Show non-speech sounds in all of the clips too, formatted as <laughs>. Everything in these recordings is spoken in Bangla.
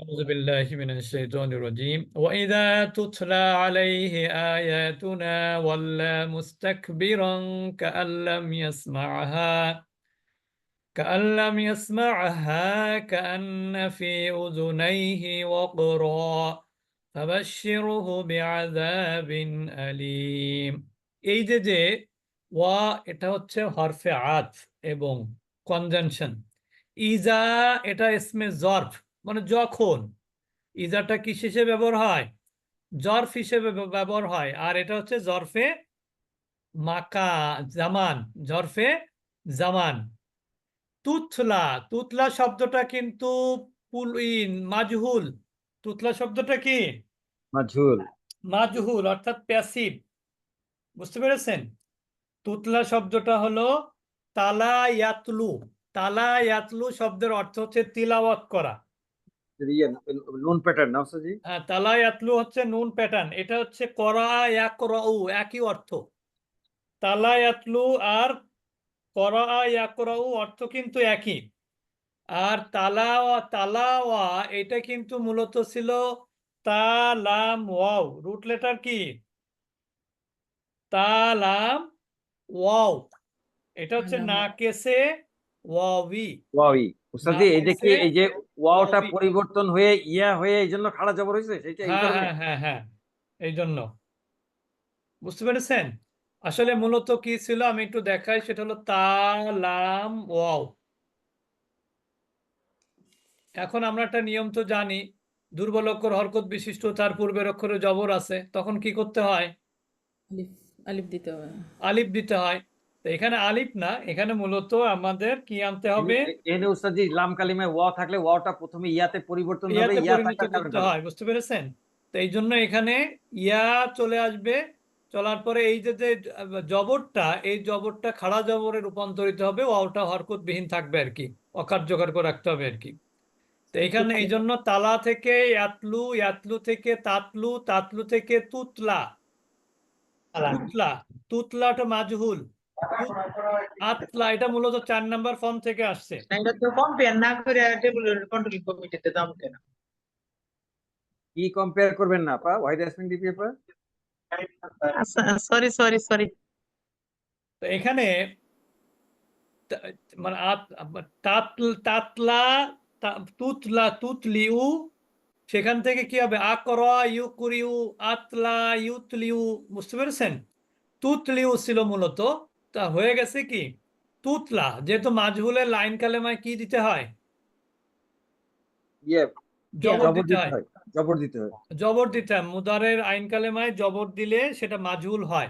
أعوذ بالله من الشيطان الرجيم وإذا تتلى عليه آياتنا ولى مستكبرا كأن لم يسمعها كأن لم يسمعها كأن في أذنيه وقرا فبشره بعذاب أليم এই যে যে ওয়া এটা হচ্ছে হরফে আত এবং কনজাংশন ইজা এটা ইসমে জরফ মানে যখন ইজাটা কি হিসেবে ব্যবহার হয় জরফ হিসেবে ব্যবহার হয় আর এটা হচ্ছে জরফে মাকা জামান জরফে জামান। তুতলা তুতলা শব্দটা কিন্তু পুলইন মাজহুল। তুতলা শব্দটা কি? মাজহুল। মাজহুল অর্থাৎ প্যাসিভ বুঝতে পেরেছেন? তুতলা শব্দটা হলো তালা ইয়াতলু তালা ইয়াতলু শব্দের অর্থ হচ্ছে তিলাওয়াত করা। নুন প্যাটার্ন না জি হ্যাঁ তালা ইয়াতলু হচ্ছে নুন প্যাটার্ন এটা হচ্ছে করা ইয়াকরাউ একই অর্থ। তালা ইয়াতলু আর করা ইয়াকরাউ অর্থ কিন্তু একই। আর তালাওয়া তালাওয়া এটা কিন্তু মূলত ছিল তালাম ওয়াও রুট লেটার কি? তালাম ওয়াও এটা হচ্ছে তালাম না কেসে ওয়াবি ওয়াওই। উস্তাদি না কি এই যে ওয়াওটা পরিবর্তন হয়ে ইয়া হয়ে এই জন্য খাড়া জবর হয়েছে সেটা হ্যাঁ হ্যাঁ হ্যাঁ হ্যাঁ এই জন্য। বুঝতে পেরেছেন? আসলে মূলত কি ছিল আমি একটু দেখাই সেটা হলো তালাম ওয়াও। এখন আমরা একটা নিয়ম তো জানি দুর্বল অক্ষর হরকত বিশিষ্ট তার পূর্বের অক্ষরে জবর আছে তখন কি করতে হয়? আলিফ আলিফ দিতে হবে। আলিফ দিতে হয়। তো এখানে আলিফ না এখানে মূলত আমাদের কি আনতে হবে? এনে উস্তাদি লাম কালিমায় ওয়া থাকলে ওয়াটা প্রথমে ইয়াতে পরিবর্তন হবে ইয়াতে ইয়া হয় বুঝতে পেরেছেন? তো এই জন্য এখানে ইয়া চলে আসবে চলার পরে এই যে যে জবরটা এই জবরটা খাড়া জবরে রূপান্তরিত হবে ওটা হরকতবিহীন থাকবে আর কি অকার্যকর করে রাখতে হবে আর কি। তো এখানে এই জন্য তালা থেকে ইয়াতলু ইয়াতলু থেকে তাতলু তাতলু থেকে তুতলা তুতলা তুতলাটা মাজহুল। আতলা এটা মূলত চার নাম্বার ফর্ম থেকে আসছে। এটা তো কম্পেয়ার না করে টেবিলের কন্ট্রোল কমিটিতে দাম কেন। কি কম্পেয়ার করবেন না পা ওয়াইড আসমিন দিবি পা সরি সরি সরি তো এখানে মানে তাতলা তুতলা তুতলিউ সেখান থেকে কি হবে? আকরা ইউকুরিউ আতলা ইউতলিউ বুঝতে পেরেছেন? তুতলিউ ছিল মূলত তা হয়ে গেছে কি? তুতলা যেহেতু মাজহুলের লাইন কালেমায় কি দিতে হয়? ইয়ে জবর দিতে হয়। জবর দিতে হয়। মুদারের আইন কালেমায় জবর দিলে সেটা মাজহুল হয়।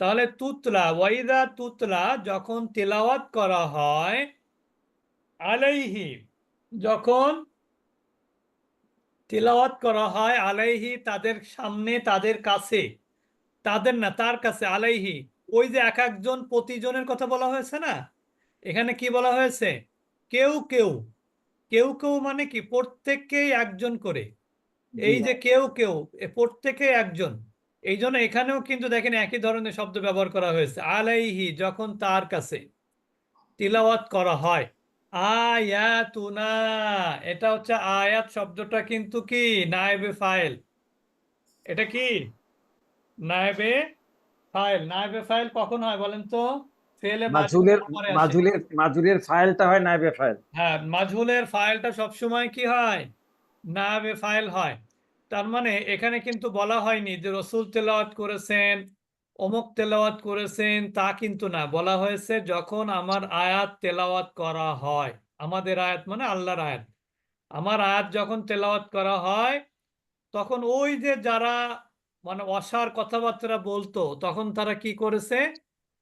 তাহলে তুতলা ওয়াইদা তুতলা যখন তেলাওয়াত করা হয় আলাইহি যখন তেলাওয়াত করা হয় আলাইহি তাদের সামনে তাদের কাছে তাদের না তার কাছে আলাইহি ওই যে এক একজন প্রতিজনের কথা বলা হয়েছে না? এখানে কি বলা হয়েছে? কেউ কেউ। কেউ কেউ মানে কি? প্রত্যেককেই একজন করে। এই যে কেউ কেউ এ প্রত্যেকে একজন। এই জন্য এখানেও কিন্তু দেখেন একই ধরনের শব্দ ব্যবহার করা হয়েছে। আলাইহি যখন তার কাছে তিলাওয়াত করা হয়। আয়াতুনা এটা হচ্ছে আয়াত শব্দটা কিন্তু কি? নায়েবে ফাইল এটা কি? নায়েবে ফাইল নায়েবে ফাইল কখন হয় বলেন তো? ফেলে মাজহুলের মাজহুলের মাজহুলের ফাইলটা হয় নাইবে ফাইল। হ্যাঁ মাজহুলের ফাইলটা সবসময় কি হয়? নাবে ফাইল হয়। তার মানে এখানে কিন্তু বলা হয়নি যে রসুল তেলাওয়াত করেছেন অমুক তেলাওয়াত করেছেন তা কিন্তু না। বলা হয়েছে যখন আমার আয়াত তেলাওয়াত করা হয় আমাদের আয়াত মানে আল্লাহর আয়াত। আমার আয়াত যখন তেলাওয়াত করা হয় তখন ওই যে যারা মানে অসার কথাবার্তা বলতো তখন তারা কি করেছে?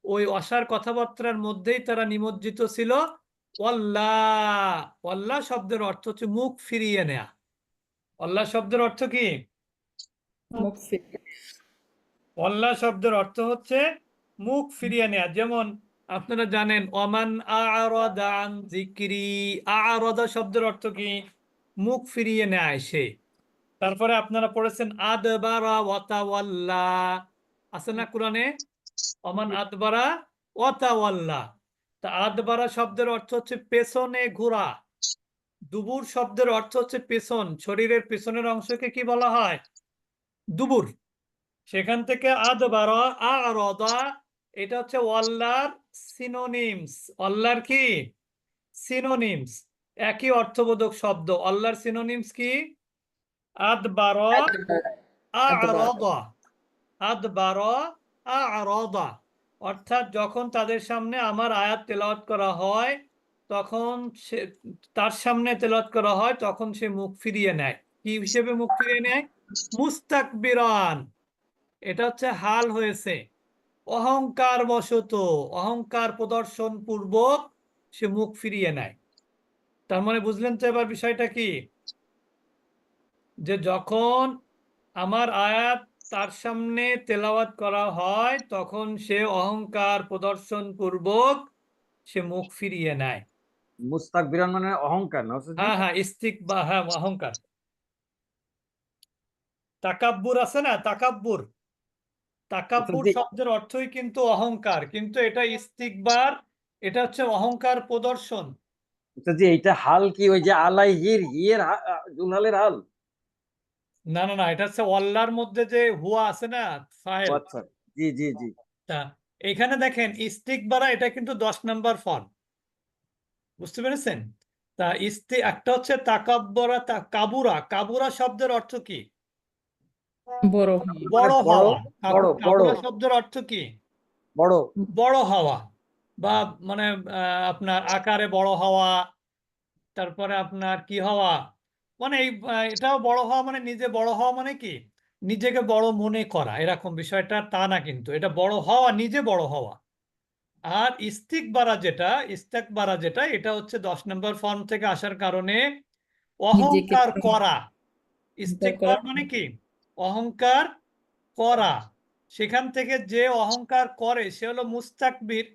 ওই অসার কথাবার্তার মধ্যেই তারা নিমজ্জিত ছিল। অল্লাহ অল্লাহ শব্দের অর্থ হচ্ছে মুখ ফিরিয়ে নেয়া। অল্লাহ শব্দের অর্থ কি? অল্লাহ শব্দের অর্থ হচ্ছে মুখ ফিরিয়ে নেয়া। যেমন আপনারা জানেন ওমান আরাদা আন যিকরি। আরাদা শব্দের অর্থ কি? মুখ ফিরিয়ে নেয় সে তারপরে আপনারা পড়েছেন, আদবারা ওয়াতাওয়াল্লা। আছে না কোরআনে? ওমান আদবারা ওয়াতাওয়াল্লা। তা আদবারা শব্দের অর্থ হচ্ছে পেছনে ঘোরা। দুবুর শব্দের অর্থ হচ্ছে পেছন। শরীরের পেছনের অংশকে কি বলা হয়? দুবুর। সেখান থেকে আদবারা আরদা, এটা হচ্ছে ওয়াল্লার সিনোনিমস অল্লার কি? সিনোনিমস একই অর্থবোধক শব্দ। অল্লার সিনোনিমস কি? আদবারা আ'রাদা আদবারা আ'রাদা অর্থাৎ যখন তাদের সামনে আমার আয়াত তেলাওয়াত করা হয় তখন সে তার সামনে তেলাওয়াত করা হয় তখন সে মুখ ফিরিয়ে নেয়। কি হিসেবে মুখ ফিরিয়ে নেয়? মুস্তাকবিরান। এটা হচ্ছে হাল হয়েছে। অহংকার বশত অহংকার প্রদর্শন পূর্বক সে মুখ ফিরিয়ে নেয়। তার মানে বুঝলেন তো এবার বিষয়টা কি? যে যখন আমার আয়াত তার সামনে তেলাওয়াত করা হয় তখন সে অহংকার প্রদর্শন পূর্বক সে মুখ ফিরিয়ে নেয়। মুস্তাক বিরান মানে অহংকার হ্যাঁ হ্যাঁ ইস্তিক বা হ্যাঁ অহংকার। তাকাব্বুর আছে না? তাকাব্বুর। তাকাব্বুর। শব্দের অর্থই কিন্তু অহংকার কিন্তু এটা ইস্তিকবার এটা হচ্ছে অহংকার প্রদর্শন। ওস্তাদ জি এইটা হাল কি ওই যে আলাইহির হিয়ের হা- জুলহালের হাল? না না না এটা হচ্ছে অল্লাহর মধ্যে যে হুয়া আছে না ফাইল আচ্ছা জি জি জি। তা এখানে দেখেন স্টিক ইস্তিকবারা এটা কিন্তু দশ নাম্বার ফর্ম বুঝতে পেরেছেন? তা ইস্তি একটা হচ্ছে তাকাব্বরা তা কাবুরা। কাবুরা শব্দের অর্থ কি? বড়। বড় বড়, হওয়া। বড়, কাবুরা বড়। শব্দের অর্থ কি? বড়। বড় হওয়া। বা মানে আহ, আপনার আকারে বড় হওয়া তারপরে আপনার কি হওয়া? মানে এই এটাও বড় হওয়া মানে নিজে বড় হওয়া মানে কি? নিজেকে বড় মনে করা। এরকম বিষয়টা তা না কিন্তু। এটা বড় হওয়া নিজে বড় হওয়া। আর ইস্তিকবারা যেটা ইস্তেকবারা যেটা এটা হচ্ছে দশ নম্বর ফর্ম থেকে আসার কারণে অহংকার করা। ইস্তেকবার করা। মানে কি? অহংকার করা। সেখান থেকে যে অহংকার করে সে হলো মুস্তাকবির।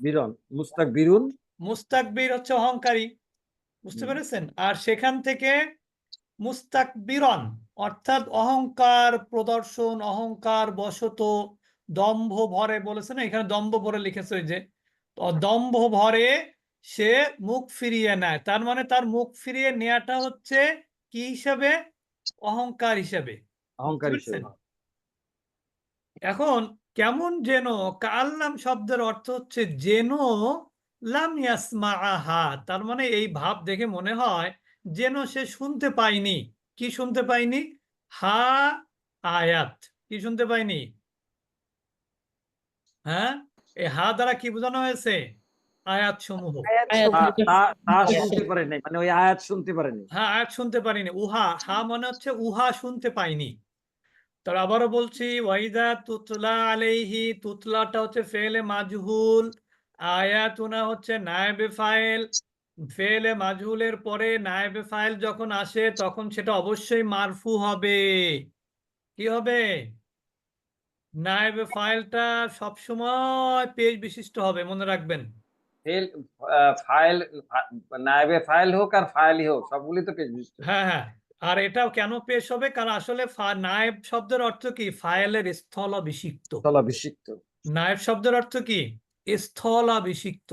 বিরন মুস্তাক বিরুন মুস্তাকবির হচ্ছে অহংকারী। বুঝতে পেরেছেন? আর সেখান থেকে মুস্তাকবিরন অর্থাৎ অহংকার প্রদর্শন অহংকার বশত দম্ভ ভরে বলেছে না? এখানে দম্ভ ভরে লিখেছে যে দম্ভ ভরে সে মুখ ফিরিয়ে নেয়। তার মানে তার মুখ ফিরিয়ে নেয়াটা হচ্ছে কি হিসাবে? অহংকার হিসাবে। অহংকার হিসেবে এখন কেমন যেন কাল্লাম শব্দের অর্থ হচ্ছে যেন লাম ইয়াসমাআহা তার মানে এই ভাব দেখে মনে হয় যেন সে শুনতে পায়নি। কি শুনতে পায়নি? হা আয়াত। কি শুনতে পায়নি? হ্যাঁ? এই হা দ্বারা কি বোঝানো হয়েছে? আয়াত সমূহ আয়াত তা- থেকে- তা- তা শুনতে পারে মানে ওই আয়াত শুনতে পারেনি। হ্যাঁ আয়াত শুনতে পারিনি। উহা হা মানে হচ্ছে উহা শুনতে পাইনি তার আবারও বলছি ওয়াইদা তুতলা আলাইহি তুতলাটা হচ্ছে ফেলে মাজহুল। আয়াতুনা হচ্ছে নায়েবে ফাইল। ফেলে মাজহুলের পরে নায়েবে ফাইল যখন আসে তখন সেটা অবশ্যই মারফু হবে। কি হবে? নায়েবে ফাইলটা সবসময় পেজ বিশিষ্ট হবে মনে রাখবেন। ফেল ফাইল নায়েবে ফাইল হোক আর ফাইলই হোক সবগুলি তো পেজ বিশিষ্ট। হ্যাঁ হ্যাঁ। আর এটাও কেন পেশ হবে? কারণ আসলে নায়েব শব্দের অর্থ কি? ফাইলের স্থলাভিষিক্ত স্থলাভিষিক্ত নায়েব শব্দের অর্থ কি? স্থলাভিষিক্ত।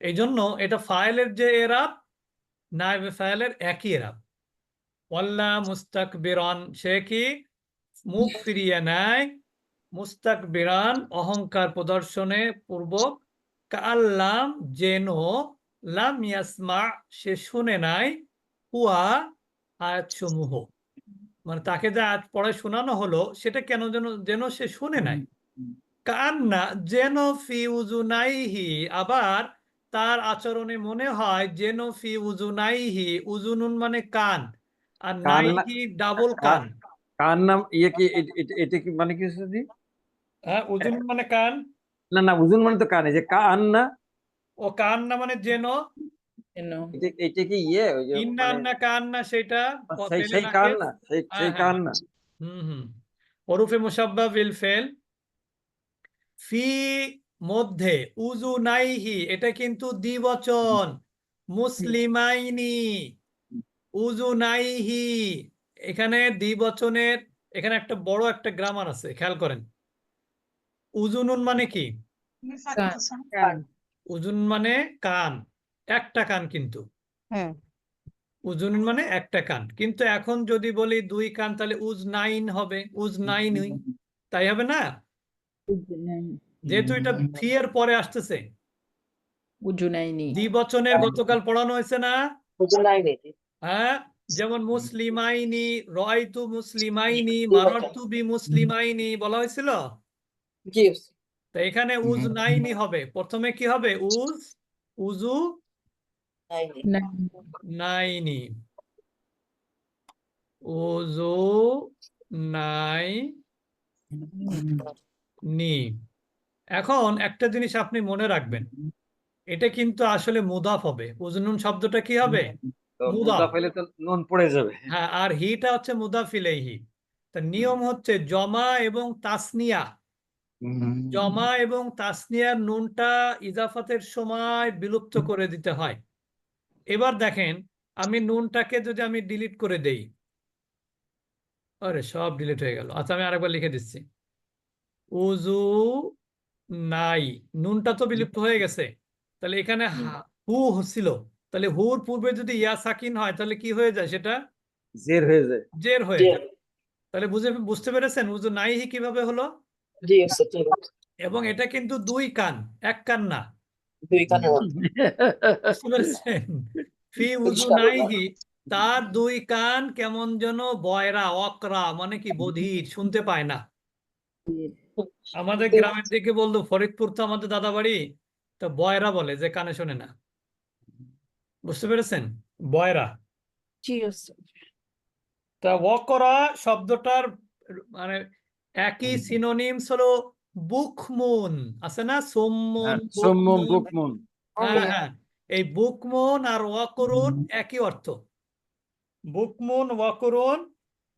এই জন্য এটা ফাইলের যে এরাব, নায়েবে ফাইলের একই এরাব। ওয়াল্লা মুস্তাকবিরান, সে কি? মুখ ফিরিয়ে নেয় মুস্তাকবিরান, অহংকার প্রদর্শনে পূর্বক কাল্লাম যেন লাম ইয়াসমা, সে শুনে নাই, হুয়া আয়াতসমূহ। মানে তাকে যে আয়াত পড়ে শোনানো হলো, সেটা কেন যেন যেন সে শুনে নাই? কান্না যেন ফি উজুনাইহি আবার তার আচরণে মনে হয় যেন ফি উজুনাইহি উজুনুন মানে কান আর কান নাইহি ডাবল কান। কার নাম ইয়ে কি এটা কি মানে কি হচ্ছে দি? হ্যাঁ উজুন মানে কান? না না উজুন মানে তো কান এই যে কান না ও কান না মানে যেন? এটা এটা কি ইয়ে ইন্না মানে আন্না কান না সেটা? সেই ফেলে সেই নাকের- কান না সেই হ্যাঁ, হ্যাঁ। কান না হুম হুম। হরুফে মুসাব্বা বিল ফেল। ফি মধ্যে উজু নাইহি এটা কিন্তু দ্বিবচন। মুসলিমাইনি উজু নাইহি। এখানে দ্বিবচনের এখানে একটা বড় একটা গ্রামার আছে খেয়াল করেন। উজুনুন মানে কি? উজুন মানে কান একটা কান কিন্তু। উজুন মানে একটা কান। কিন্তু এখন যদি বলি দুই কান তাহলে উজ নাইন হবে উজ নাইনই তাই হবে না? যেহেতু এটা ফি এর পরে আসতেছে। উজুনাইনি দ্বিবচনের গতকাল পড়ানো হয়েছে না? হ্যাঁ যেমন মুসলিমাইনি রয়তু মুসলিমাইনি মারারতু বি মুসলিমাইনি বলা হয়েছিল? তো এখানে উজ নাইনি হবে। প্রথমে কি হবে? উজ উজু? নাইনি। উজু নাই। নি। এখন একটা জিনিস আপনি মনে রাখবেন এটা কিন্তু আসলে মুদাফ হবে। উজনুন শব্দটা কি হবে? তো মুদা। মুদা তো নুন পড়ে যাবে। হ্যাঁ আর হিটা হচ্ছে মুদাফ ইলাইহি। তা নিয়ম হচ্ছে জমা এবং তাসনিয়া। জমা এবং তাসনিয়ার নুনটা ইজাফাতের সময় বিলুপ্ত করে দিতে হয়। এবার দেখেন আমি নুনটাকে যদি আমি ডিলিট করে দেই আরে সব ডিলিট হয়ে গেল। আচ্ছা আমি আরেকবার লিখে দিচ্ছি। উজু নাই। নুনটা তো বিলুপ্ত হয়ে গেছে। তাহলে এখানে হু ছিল। তাহলে হুর পূর্বে যদি ইয়া সাকিন হয় তাহলে কি হয়ে যায় সেটা? জের হয়ে যায়। জের হয়ে যায়। তাহলে বুঝে বুঝতে পেরেছেন? উজু নাইহি কীভাবে হলো? এবং এটা কিন্তু দুই কান এক কান না। বুঝতে পেরেছেন? ফি <laughs> উজু নাইহি তার দুই কান কেমন যেন বয়রা অকরা মানে কি বধির শুনতে পায় না। আমাদের গ্রামের দিকে বলতো ফরিদপুর তো আমাদের দাদা বাড়ি তো বয়রা বলে যে কানে শোনে না। বুঝতে পেরেছেন? বয়রা। তা ওয়াকরা শব্দটার মানে একই সিনোনিমস হলো বুকমুন। আছে না? সোম্মুন বুকমুন। বুকমুন। হ্যাঁ হ্যাঁ। এই বুকমুন আর ওয়াকরুন একই অর্থ। বুকমুন ওয়াকরুন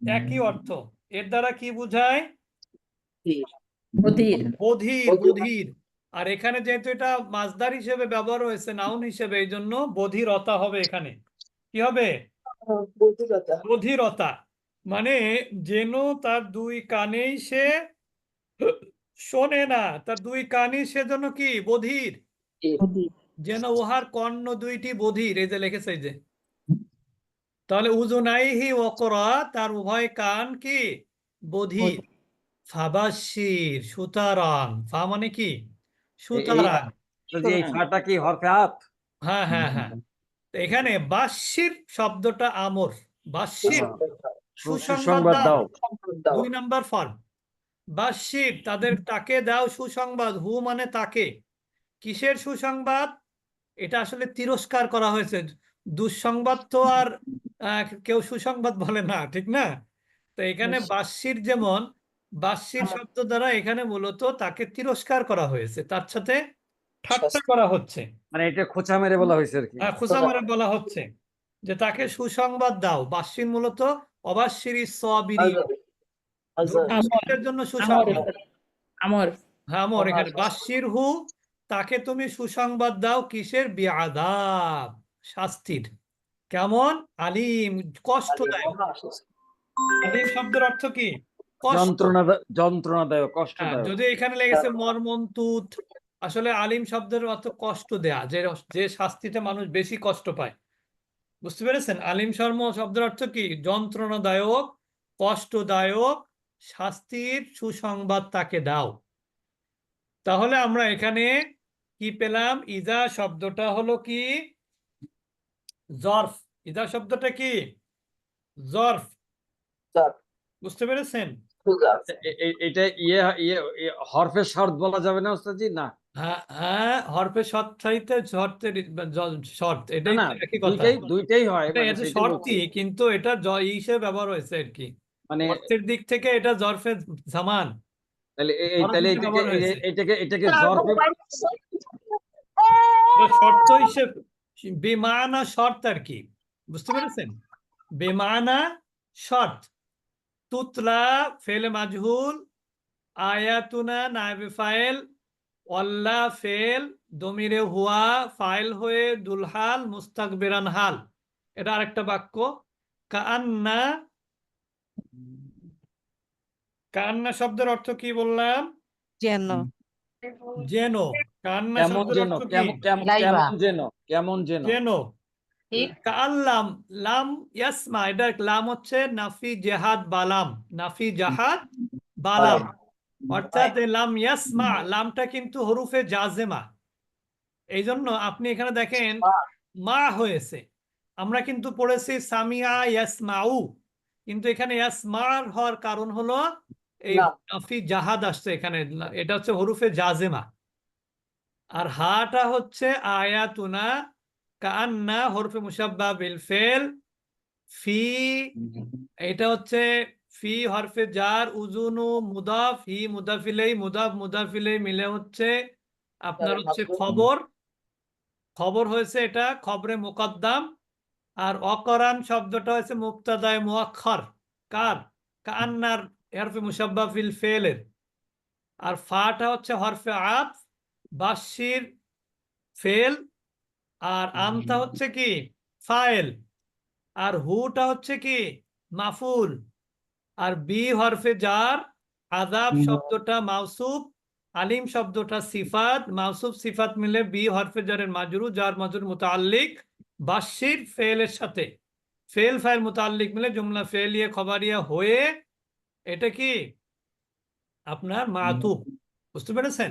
একই অর্থ। এর দ্বারা কি বোঝায়? বধির বধির বধির আর এখানে যেহেতু এটা মাছদার হিসেবে ব্যবহার হয়েছে নাউন হিসেবে এই জন্য বধিরতা হবে এখানে। কি হবে? বধিরতা মানে যেন তার দুই কানেই সে শোনে না তার দুই কানই সেজন্য কি? বধির বধির যেন উহার কর্ণ দুইটি বধির এই যে লিখেছে যে। তাহলে উজুনাইহি ওকরা তার উভয় কান কি? বধির ফাবাশির সুতরাং। ফা মানে কি? সুতরাং। ফাটা কি হরফে হাত হ্যাঁ হ্যাঁ হ্যাঁ। তো এখানে বাশির শব্দটা আমর। বাশির সুসংবাদ সুসংবাদ দাও। দুই নাম্বার ফর্ম বাশির তাদের তাকে দাও সুসংবাদ। হু মানে তাকে। কিসের সুসংবাদ? এটা আসলে তিরস্কার করা হয়েছে। দুঃসংবাদ তো আর আহ, কেউ সুসংবাদ বলে না ঠিক না? তো এখানে বাশির যেমন বাশির শব্দ দ্বারা এখানে মূলত তাকে তিরস্কার করা হয়েছে। তার সাথে ঠাট্টা করা হচ্ছে। মানে এটা খোঁচা মেরে বলা হয়েছে আর কি। হ্যাঁ খোসা মারা বলা হচ্ছে যে তাকে সুসংবাদ দাও। বাশির মূলত অবাশির সবিরি। জন্য সুসংবাদ। আমর। হ্যাঁ আমর এখানে। বাশির হু তাকে তুমি সুসংবাদ দাও কিসের? বিআদাব শাস্তির। কেমন? আলিম কষ্টদায়ক। আলিম শব্দের অর্থ কি? যন্ত্রণা যন্ত্রণাদায়ক কষ্ট হ্যাঁ, যদি এখানে লেগেছে মর্মন্তুদ আসলে আলিম শব্দের অর্থ কষ্ট দেয়া যে যে শাস্তিতে মানুষ বেশি কষ্ট পায়। বুঝতে পেরেছেন? আলিম শর্ম শব্দের অর্থ কি? যন্ত্রণাদায়ক কষ্টদায়ক শাস্তির সুসংবাদ তাকে দাও। তাহলে আমরা এখানে কি পেলাম? ইজা শব্দটা হলো কি? জর্ফ। ইজা শব্দটা কি? জর্ফ। বুঝতে পেরেছেন? এটা ইয়ে ইয়ে হরফে শর্ত বলা যাবে না ওস্তাদজি? না। হ্যাঁ হ্যাঁ হরফে শর্ত চাইতে শর্তের শর্ত এটাই না একই কথা। দুইটাই দুইটাই হয় এটা মানে শর্তই কিন্তু এটা জ ই হিসেবে ব্যবহার হয়েছে আর কি। মানে অর্থের দিক থেকে এটা জরফে জামান তাহলে এই তাহলে এটাকে এটাকে এটাকে জরফে এটা শর্ত হিসেবে বেমানা শর্ত আর কি বুঝতে পেরেছেন? বেমানা শর্ত। তুতলা ফেল মাজহুল আয়াতুনা নাইবে ফাইল অল্লা ফেল দমিরে হুয়া ফাইল হয়ে দুলহাল মুস্তাক বেরান হাল। এটা আরেকটা বাক্য। কান্না কান্না শব্দের অর্থ কি বললাম? যেন। যেন। কান্না শব্দের অর্থ কি? কেমন যেন কেমন যেন। যেন। ঠিক? কাল্লাম লাম ইয়াসমা এটা লাম হচ্ছে নাফি জেহাদ বালাম নাফি জাহাদ বালাম। অর্থাৎ লাম ইয়াসমা লামটা কিন্তু হরুফে জাজেমা। এই জন্য আপনি এখানে দেখেন মা হয়েছে। আমরা কিন্তু পড়েছি সামিয়া ইয়াসমাউ। কিন্তু এখানে ইয়াসমার হওয়ার কারণ হলো এই নাফি জাহাদ আসছে এখানে এটা হচ্ছে হরুফে জাজেমা। আর হাটা হচ্ছে আয়াতুনা কান্না হরফে মুসাব্বা বিল ফেল ফি এটা হচ্ছে ফি হরফে জার উজুনু মুদাফ হি মুদাফিলেই মুদাফ মুদাফিলেই মিলে হচ্ছে আপনার হচ্ছে খবর। খবর হয়েছে এটা খবরে মুকদ্দাম আর অকরান শব্দটা হয়েছে মুক্তাদায় মুয়াক্ষর কার? কান্নার হরফে মুসাব্বা ফিল ফেলের। আর ফাটা হচ্ছে হরফে আত বাসির ফেল আর আমটা হচ্ছে কি? ফাইল। আর হুটা হচ্ছে কি? মাফুল। আর বি হরফে জার আজাব শব্দটা মাউসুফ আলিম শব্দটা সিফাত। মাউসুফ সিফাত মিলে বি হরফে জারের মাজরু যার মাজরুর মুতাল্লিক বাসির ফেলের সাথে। ফেল ফাইল মোতাল্লিক মিলে জুমলা ফেলিয়ে খবরিয়া হয়ে এটা কি? আপনার মাতুব বুঝতে পেরেছেন?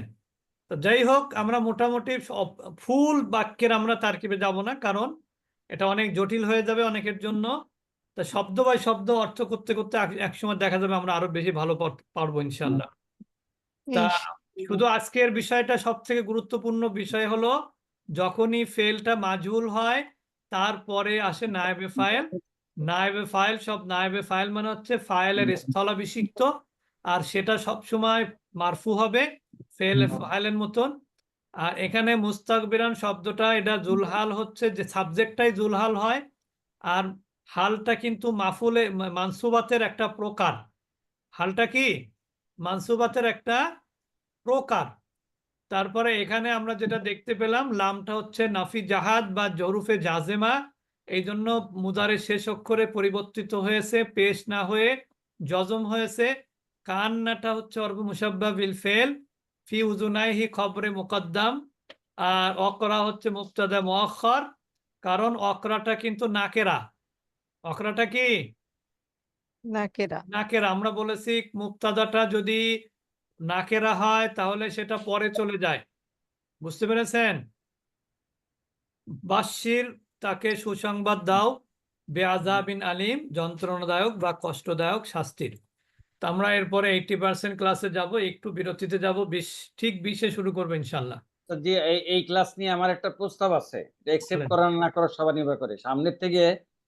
তো যাই হোক আমরা মোটামুটি ফুল বাক্যের আমরা তারকিবে যাব না কারণ এটা অনেক জটিল হয়ে যাবে অনেকের জন্য। তা শব্দ বাই শব্দ অর্থ করতে করতে এক- একসময় দেখা যাবে আমরা আরও বেশি ভালো পারব ইনশাল্লাহ তা শুধু আজকের বিষয়টা সব থেকে গুরুত্বপূর্ণ বিষয় হলো যখনই ফেলটা মাজুল হয় তারপরে আসে নায়েবে ফাইল। নায়েবে ফাইল সব নায়েবে ফাইল মানে হচ্ছে ফাইলের স্থলাভিষিক্ত। আর সেটা সব সময় মারফু হবে ফেল ফাইলের মতন। আর এখানে মুস্তাকবিরান শব্দটা এটা জুলহাল হচ্ছে যে সাবজেক্টটাই জুলহাল হয়। আর হালটা কিন্তু মাফুলে মানসুবাতের একটা প্রকার। হালটা কি? মানসুবাতের একটা প্রকার। তারপরে এখানে আমরা যেটা দেখতে পেলাম লামটা হচ্ছে নাফি জাহাদ বা জরুফে জাজেমা। এই জন্য মুদারে শেষ অক্ষরে পরিবর্তিত হয়েছে পেশ না হয়ে জজম হয়েছে। কান্নাটা হচ্ছে অর্ব মুসাব্বা বিল ফেল ফি উজুনাইহি খবরে মুকদ্দাম আর অকরা হচ্ছে মুক্তাদা মুআক্ষর কারণ অকরাটা কিন্তু নাকেরা। অকরাটা কি? নাকেরা। নাকেরা। আমরা বলেছি মুক্তাদাটা যদি নাকেরা হয় তাহলে সেটা পরে চলে যায়। বুঝতে পেরেছেন? বাশির তাকে সুসংবাদ দাও। বেআজাবিন আলিম যন্ত্রণাদায়ক বা কষ্টদায়ক শাস্তির। তো আমরা এরপরে এইটি পার্সেন্ট ক্লাসে যাব একটু বিরতিতে যাব বিশ ঠিক বিশে শুরু করব ইনশাল্লাহ যে এই ক্লাস নিয়ে আমার একটা প্রস্তাব আছে একসেপ্ট বলেন। করা না করা সবার নির্ভর করে সামনের থেকে